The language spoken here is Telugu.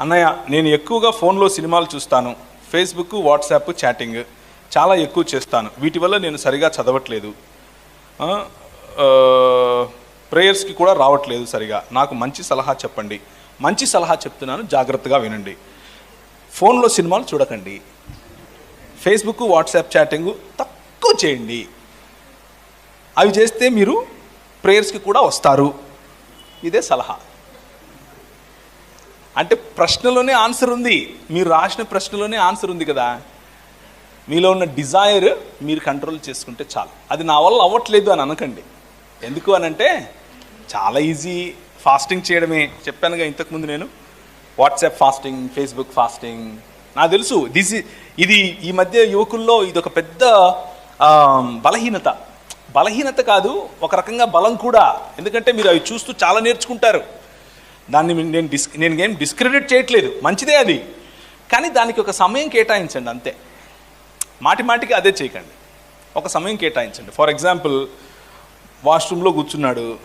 అన్నయ్య నేను ఎక్కువగా ఫోన్లో సినిమాలు చూస్తాను. ఫేస్బుక్ వాట్సాప్ చాటింగ్ చాలా ఎక్కువ చేస్తాను. వీటి వల్ల నేను సరిగా చదవట్లేదు. ప్రేయర్స్కి కూడా రావట్లేదు సరిగా. నాకు మంచి సలహా చెప్పండి. మంచి సలహా చెప్తున్నాను జాగ్రత్తగా వినండి. ఫోన్లో సినిమాలు చూడకండి. ఫేస్బుక్ వాట్సాప్ చాటింగ్ తక్కువ చేయండి. అవి చేస్తే మీరు ప్రేయర్స్కి కూడా వస్తారు. ఇదే సలహా. అంటే ప్రశ్నలోనే ఆన్సర్ ఉంది. మీరు రాసిన ప్రశ్నలోనే ఆన్సర్ ఉంది కదా. మీలో ఉన్న డిజైర్ మీరు కంట్రోల్ చేసుకుంటే చాలు. అది నా వల్ల అవ్వట్లేదు అని అనకండి. ఎందుకు అని అంటే చాలా ఈజీ ఫాస్టింగ్ చేయడమే. చెప్పానుగా ఇంతకుముందు నేను. WhatsApp fasting Facebook fasting. నాకు తెలుసు దిస్ ఇది ఈ మధ్య యువకుల్లో ఇది ఒక పెద్ద బలహీనత. బలహీనత కాదు ఒక రకంగా బలం కూడా. ఎందుకంటే మీరు అవి చూస్తూ చాలా నేర్చుకుంటారు. దాన్ని నేను డిస్ నేను ఏం డిస్క్రెడిట్ చేయట్లేదు. మంచిదే అది. కానీ దానికి ఒక సమయం కేటాయించండి అంతే. మాటి మాటికి అదే చేయకండి. ఒక సమయం కేటాయించండి. ఫర్ ఎగ్జాంపుల్ వాష్రూమ్లో కూర్చున్నాడు.